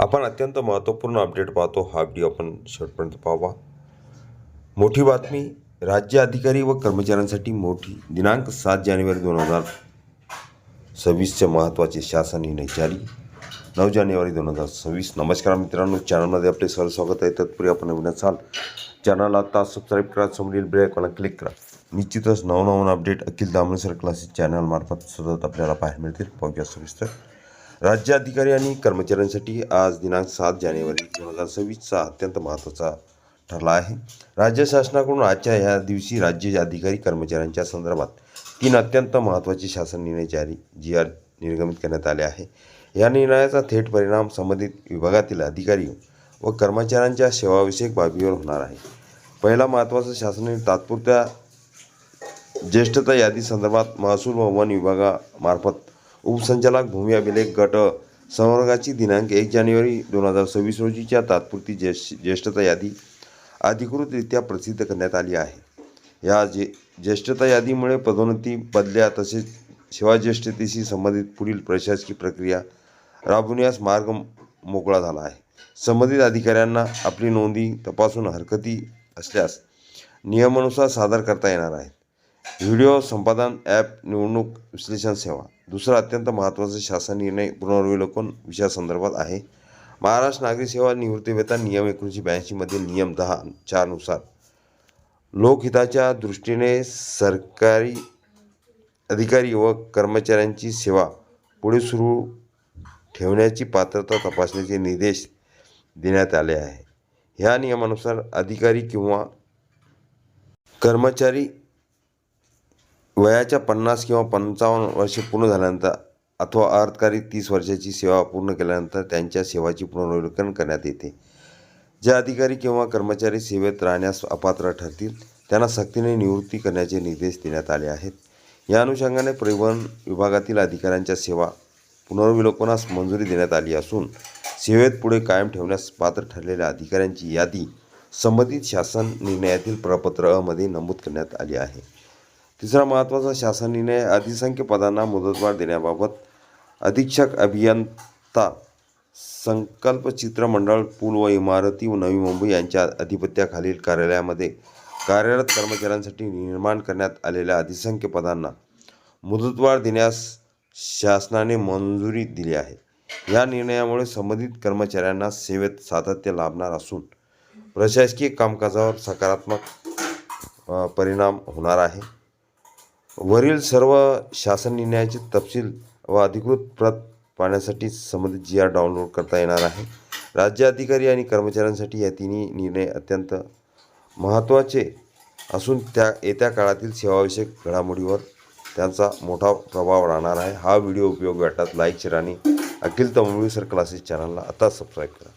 आपण अत्यंत महत्त्वपूर्ण अपडेट पाहतो. हा व्हिडिओ आपण शेवटपर्यंत पाहावा. मोठी बातमी राज्य अधिकारी व कर्मचाऱ्यांसाठी मोठी दिनांक सात जानेवारी दोन हजार सव्वीसचे महत्त्वाचे शासन निर्णय जारी. नऊ जानेवारी दोन हजार सव्वीस. नमस्कार मित्रांनो चॅनलमध्ये आपले सर स्वागत आहे. तत्पूर्वी आपण नवीन असाल चॅनलला आता सबस्क्राईब करा समोरील बेल क्लिक करा. निश्चितच नवनवन अपडेट अखिल दामले क्लासेस चॅनलमार्फत सतत आपल्याला पाहायला मिळतील. पाहूया सविस्तर. राज्य अधिकारी आणि कर्मचाऱ्यांसाठी आज दिनांक सात जानेवारी दोन हजार सव्वीसचा अत्यंत महत्त्वाचा ठरला आहे. राज्य शासनाकडून आजच्या ह्या दिवशी राज्य अधिकारी कर्मचाऱ्यांच्या संदर्भात तीन अत्यंत महत्त्वाचे शासन निर्णय जारी जी आर निर्गमित करण्यात आले आहे. या निर्णयाचा थेट परिणाम संबंधित विभागातील अधिकारी व कर्मचाऱ्यांच्या सेवाविषयक बाबीवर होणार आहे. पहिला महत्त्वाचा शासन तात्पुरत्या ज्येष्ठता यादी संदर्भात महसूल व वन विभागामार्फत उपसंचालक भूमी अभिलेख गट संवर्गाची दिनांक एक जानेवारी दोन हजार सव्वीस रोजीच्या तात्पुरती ज्येष्ठ ज्येष्ठता यादी अधिकृतरित्या प्रसिद्ध करण्यात आली आहे. या जे ज्येष्ठता यादीमुळे पदोन्नती बदल्या तसेच सेवाज्येष्ठतेशी संबंधित पुढील प्रशासकीय प्रक्रिया राबविण्यास मार्ग मोकळा झाला आहे. संबंधित अधिकाऱ्यांना आपली नोंदी तपासून हरकती असल्यास नियमानुसार सादर करता येणार आहेत व्हिडिओ संपादन ॲप निवडणूक विश्लेषण सेवा. दुसरा अत्यंत महत्त्वाचा शासन निर्णय पुनर्विलोकन विषयासंदर्भात आहे. महाराष्ट्र नागरी सेवा निवृत्तीवेतन नियम एकोणीसशे ब्याऐंशीमध्ये नियम दहा चारनुसार लोकहिताच्या दृष्टीने सरकारी अधिकारी व कर्मचाऱ्यांची सेवा पुढे सुरू ठेवण्याची पात्रता तपासण्याचे निर्देश देण्यात आले आहे. ह्या नियमानुसार अधिकारी किंवा कर्मचारी वयाच्या पन्नास किंवा पंचावन्न वर्षे पूर्ण झाल्यानंतर अथवा अर्थकारी तीस वर्षाची सेवा पूर्ण केल्यानंतर त्यांच्या सेवाची पुनर्विलोकन करण्यात येते. जे अधिकारी किंवा कर्मचारी सेवेत राहण्यास अपात्र ठरतील त्यांना सक्तीने निवृत्ती करण्याचे निर्देश देण्यात आले आहेत. या अनुषंगाने परिवहन विभागातील अधिकाऱ्यांच्या सेवा पुनर्विलोकनास मंजुरी देण्यात आली असून सेवेत पुढे कायम ठेवण्यास पात्र ठरलेल्या अधिकाऱ्यांची यादी संबंधित शासन निर्णयातील प्रपत्र नमूद करण्यात आली आहे. तिसरा महत्त्वाचा शासन निर्णय अधिसंख्य पदांना मुदतवाढ देण्याबाबत अधीक्षक अभियंता संकल्प चित्रमंडळ पूल व इमारती व नवी मुंबई यांच्या अधिपत्याखालील कार्यालयामध्ये कार्यरत कर्मचाऱ्यांसाठी निर्माण करण्यात आलेल्या अधिसंख्य पदांना मुदतवाढ देण्यास शासनाने मंजुरी दिली आहे. या निर्णयामुळे संबंधित कर्मचाऱ्यांना सेवेत सातत्य लाभणार असून प्रशासकीय कामकाजावर सकारात्मक परिणाम होणार आहे. वरील सर्व शासन निर्णयाचे तपशील व अधिकृत प्रत पाहण्यासाठी संबंधित जी आर डाउनलोड करता येणार आहे. राज्य अधिकारी आणि कर्मचाऱ्यांसाठी या तिन्ही निर्णय अत्यंत महत्त्वाचे असून त्या येत्या काळातील सेवाविषयक घडामोडीवर त्यांचा मोठा प्रभाव राहणार आहे. हा व्हिडिओ उपयोग वाटतात लाईक शेअर आणि अखिल तमिळ क्लासेस चॅनलला आता सबस्क्राईब करा.